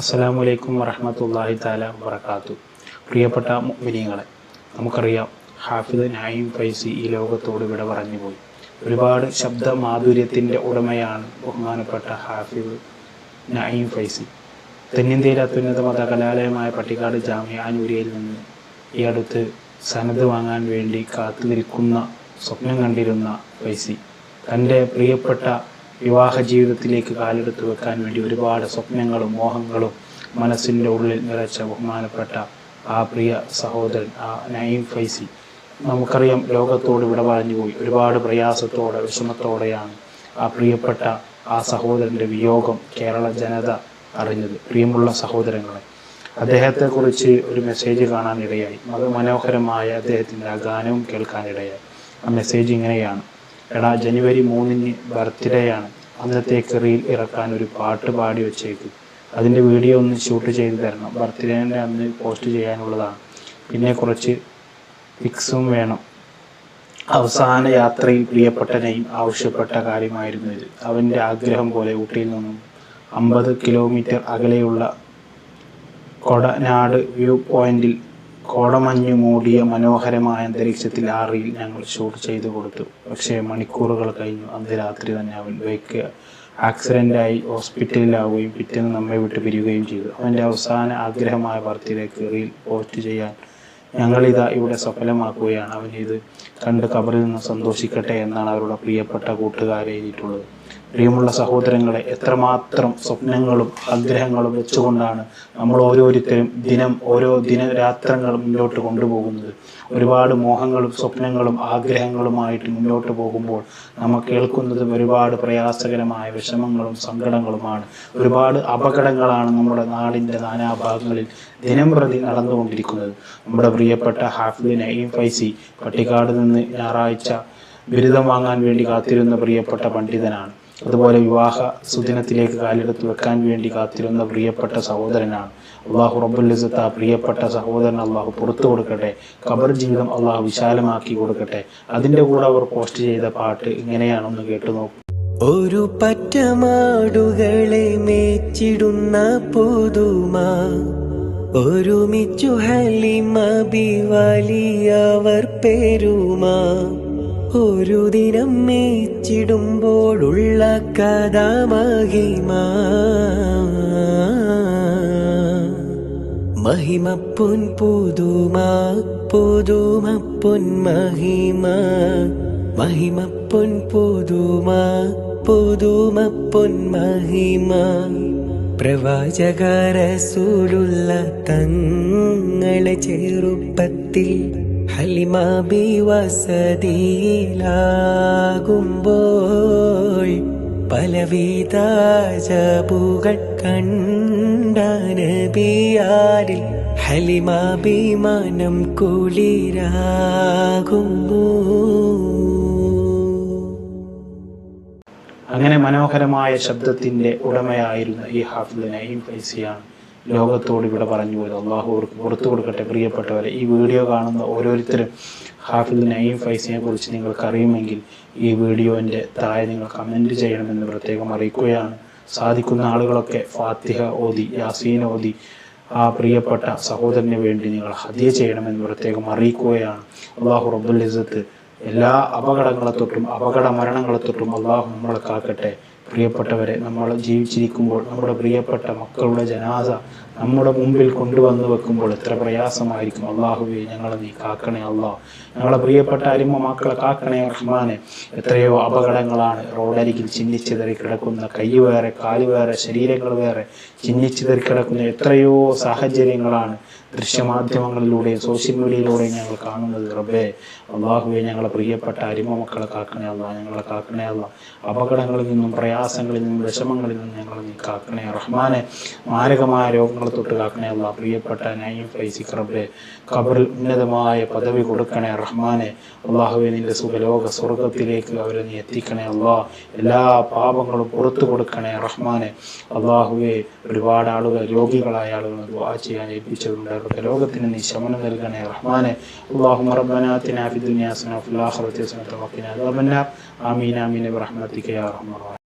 അസ്സലാമു അലൈക്കും വറഹമത്തല്ലാഹി താല വറക്കാത്തു പ്രിയപ്പെട്ട മുഅ്മിനീങ്ങളെ നമുക്കറിയാം ഹാഫിദ് നായിം ഫൈസി ഈ ലോകത്തോട് വിട പറഞ്ഞുപോയി. ഒരുപാട് ശബ്ദ മാധുര്യത്തിന്റെ ഉടമയാണ് ബഹുമാനപ്പെട്ട ഹാഫിദ് നായിം ഫൈസി. തെന്നിന്ത്യയിലെ അത്യുന്നത മത കലാലയമായ പട്ടിക്കാട് ജാമ്യാനൂരിയിൽ നിന്ന് ഈ അടുത്ത് സനത് വാങ്ങാൻ വേണ്ടി കാത്തു നിൽക്കുന്ന സ്വപ്നം കണ്ടിരുന്ന ഫൈസി. തന്റെ പ്രിയപ്പെട്ട വിവാഹ ജീവിതത്തിലേക്ക് കാലെടുത്ത് വെക്കാൻ വേണ്ടി ഒരുപാട് സ്വപ്നങ്ങളും മോഹങ്ങളും മനസ്സിന്റെ ഉള്ളിൽ നിറച്ച ബഹുമാനപ്പെട്ട ആ പ്രിയ സഹോദരൻ ആ നയീം ഫൈസി. നമുക്കറിയാം ലോകത്തോട് വിട പോയി. ഒരുപാട് പ്രയാസത്തോടെ വിഷമത്തോടെയാണ് ആ പ്രിയപ്പെട്ട ആ സഹോദരന്റെ വിയോഗം കേരള ജനത അറിഞ്ഞത് പ്രിയമുള്ള സഹോദരങ്ങളെ. അദ്ദേഹത്തെക്കുറിച്ച് ഒരു മെസ്സേജ് കാണാനിടയായി. അത് മനോഹരമായ അദ്ദേഹത്തിന്റെ ആ ഗാനവും കേൾക്കാനിടയായി. ആ മെസ്സേജ് ഇങ്ങനെയാണ്. എടാ ജനുവരി മൂന്നിന് ബർത്ത്ഡേ ആണ്. അന്നത്തേക്ക് റീൽ ഇറക്കാൻ ഒരു പാട്ട് പാടി വെച്ചേക്ക്. അതിന്റെ വീഡിയോ ഒന്ന് ഷൂട്ട് ചെയ്ത് തരണം. ബർത്ത്ഡേന്റെ അന്ന് പോസ്റ്റ് ചെയ്യാനുള്ളതാണ്. പിന്നെ കുറച്ച് പിക്സും വേണം. അവസാന യാത്രയിൽ പ്രിയപ്പെട്ടനെയും ആവശ്യപ്പെട്ട കാര്യമായിരുന്നു ഇത്. അവന്റെ ആഗ്രഹം പോലെ ഊട്ടിയിൽ നിന്നും അമ്പത് കിലോമീറ്റർ അകലെയുള്ള കൊടനാട് വ്യൂ പോയിന്റിൽ കോടമഞ്ഞു മൂടിയ മനോഹരമായ അന്തരീക്ഷത്തിൽ ആ റീൽ ഞങ്ങൾ ഷൂട്ട് ചെയ്തു കൊടുത്തു. പക്ഷേ മണിക്കൂറുകൾ കഴിഞ്ഞു. അന്ന് രാത്രി തന്നെ അവൻ ബൈക്ക് ആക്സിഡന്റായി ഹോസ്പിറ്റലിലാവുകയും പിറ്റേന്ന് നമ്മെ വിട്ട് പിരിയുകയും ചെയ്തു. അവന്റെ അവസാന ആഗ്രഹമായ ബർത്ത്ഡേക്ക് റീൽ പോസ്റ്റ് ചെയ്യാൻ ഞങ്ങളിതാ ഇവിടെ സഫലമാക്കുകയാണ്. അവൻ ഇത് കണ്ട് കബറിൽ നിന്ന് സന്തോഷിക്കട്ടെ എന്നാണ് അവരുടെ പ്രിയപ്പെട്ട കൂട്ടുകാരെ എഴുതിയിട്ടുള്ളത്. പ്രിയമുള്ള സഹോദരങ്ങളെ എത്രമാത്രം സ്വപ്നങ്ങളും ആഗ്രഹങ്ങളും വെച്ചുകൊണ്ടാണ് നമ്മൾ ഓരോരുത്തരും ദിനം ഓരോ ദിനരാത്രങ്ങൾ മുന്നോട്ട് കൊണ്ടുപോകുന്നത്. ഒരുപാട് മോഹങ്ങളും സ്വപ്നങ്ങളും ആഗ്രഹങ്ങളുമായിട്ട് മുന്നോട്ട് പോകുമ്പോൾ നമ്മൾ കേൾക്കുന്നത് ഒരുപാട് പ്രയാസകരമായ വിഷമങ്ങളും സങ്കടങ്ങളുമാണ്. ഒരുപാട് അപകടങ്ങളാണ് നമ്മുടെ നാടിന്റെ നാനാഭാഗങ്ങളിൽ ദിനം പ്രതി നടന്നുകൊണ്ടിരിക്കുന്നത്. നമ്മുടെ പ്രിയപ്പെട്ട ഹാഫിദ് നയീം ഫൈസി പട്ടിക്കാട് നിന്ന് ഞായറാഴ്ച ബിരുദം വാങ്ങാൻ വേണ്ടി കാത്തിരുന്ന പ്രിയപ്പെട്ട പണ്ഡിതനാണ്. അതുപോലെ വിവാഹ സുദിനത്തിലേക്ക് കാലെടുത്ത് വെക്കാൻ വേണ്ടി കാത്തിരുന്ന പ്രിയപ്പെട്ട സഹോദരനാണ്. അള്ളാഹു റബ്ബുലിസത്ത് ആ പ്രിയപ്പെട്ട സഹോദരൻ അള്ളാഹു പുറത്തു കൊടുക്കട്ടെ. ഖബർ ജീവിതം അള്ളാഹു വിശാലമാക്കി കൊടുക്കട്ടെ. അതിന്റെ കൂടെ അവർ പോസ്റ്റ് ചെയ്ത പാട്ട് ഇങ്ങനെയാണെന്ന് കേട്ടു നോക്കും. ഒരു പറ്റമാടുകളെ മേച്ചിടുന്ന പുതുമ ഒരുമിച്ചു ഹലിമ ബിവാലിയവർ പെരുമ. ഒരു ദിനം മേച്ചിടുമ്പോഴുള്ള കഥാമഹിമ. മഹിമ മഹിമപ്പൊൻ പുതുമ പുതുമപ്പൊൻ മഹിമ. മഹിമപ്പൊൻ പുതുമ പൊൻ മഹിമ. പ്രവാചകരസൂലുള്ള തങ്ങളെ ചെറുപ്പത്തിൽ ഹലിമാബി വസതിയിലാകുമ്പോൾ പലവിധ ജബുകൾ കണ്ട നബിയാരിൽ ഹലിമാബി മനം കുളിരാകുന്നു. അങ്ങനെ മനോഹരമായ ശബ്ദത്തിന്റെ ഉടമയായിരുന്ന ഈ ഹാഫിദ് നയീം ഫൈസിയാണ്. ലോകത്തോട് ഇവിടെ പറഞ്ഞു പോയത്. അള്ളാഹു അവർക്ക് പുറത്തു കൊടുക്കട്ടെ. പ്രിയപ്പെട്ടവരെ ഈ വീഡിയോ കാണുന്ന ഓരോരുത്തരും ഹാഫിദ് നയീം ഫൈസിനെ കുറിച്ച് നിങ്ങൾക്കറിയുമെങ്കിൽ ഈ വീഡിയോന്റെ താഴെ നിങ്ങൾ കമന്റ് ചെയ്യണമെന്ന് പ്രത്യേകം അറിയിക്കുകയാണ്. സാധിക്കുന്ന ആളുകളൊക്കെ ഫാത്തിഹ ഓതി യാസീൻ ഓതി ആ പ്രിയപ്പെട്ട സഹോദരന് വേണ്ടി നിങ്ങൾ ഹദിയ ചെയ്യണമെന്ന് പ്രത്യേകം അറിയിക്കുകയാണ്. അള്ളാഹു റബ്ബുൽ ഇസത്ത് എല്ലാ അപകടങ്ങളെ തൊട്ടും അപകട മരണങ്ങളെ തൊട്ടും അള്ളാഹു നമ്മളെ കാക്കട്ടെ. പ്രിയപ്പെട്ടവരെ നമ്മൾ ജീവിച്ചിരിക്കുമ്പോൾ നമ്മുടെ പ്രിയപ്പെട്ട മക്കളുടെ ജനാസ നമ്മുടെ മുമ്പിൽ കൊണ്ടുവന്ന് വെക്കുമ്പോൾ എത്ര പ്രയാസമായിരിക്കും. അള്ളാഹുവെ ഞങ്ങളെ നീ കാക്കണേ അള്ളാഹ് ഞങ്ങളെ പ്രിയപ്പെട്ട അരിമ മക്കളെ കാക്കണേ റഹ്മാനെ. എത്രയോ അപകടങ്ങളാണ് റോഡരികിൽ ചിഹ്നിച്ചിതറി കിടക്കുന്ന കൈ വേറെ കാൽ വേറെ ശരീരങ്ങൾ വേറെ ചിഹ്നിച്ചിതറി കിടക്കുന്ന എത്രയോ സാഹചര്യങ്ങളാണ് ദൃശ്യമാധ്യമങ്ങളിലൂടെ സോഷ്യൽ മീഡിയയിലൂടെ ഞങ്ങൾ കാണുന്നത്. റബ്ബേ അള്ളാഹുവെ ഞങ്ങളെ പ്രിയപ്പെട്ട അരിമ മക്കളെ കാക്കണേ അല്ല ഞങ്ങളെ കാക്കണേ അല്ല അപകടങ്ങളിൽ നിന്നും പ്രയാസങ്ങളിൽ നിന്നും വിഷമങ്ങളിൽ നിന്നും ഞങ്ങളെ നീ കാക്കണേ. റഹ്മാനെ മാരകമായ രോഗങ്ങളെ തൊട്ട് കാക്കണേ. അല്ല പ്രിയപ്പെട്ട നൈഫ് ഫൈസിക് റബ്ബെ ഖബറിൽ ഉന്നതമായ പദവി കൊടുക്കണേ. റഹ്മാനെ അള്ളാഹുവെ നിന്റെ സുഖലോക സ്വർഗത്തിലേക്ക് അവരെ നീ എത്തിക്കണേ. അള്ളാ എല്ലാ പാപങ്ങളും പുറത്തു കൊടുക്കണേ. റഹ്മാനെ അള്ളാഹുവെ ഒരുപാട് ആളുകൾ രോഗികളായ ആളുകൾ ദുവാ ചെയ്യാൻ അവരുടെ ലോകത്തിന് നീ ശമനം നൽകണേ. റഹ്മാനെ അള്ളാഹു മറബനാത്തിനാഫിദുനിയാസന ആമീൻ ആമീൻ. ബ്രഹ്മത്തിക്കയാ റഹ്മാൻ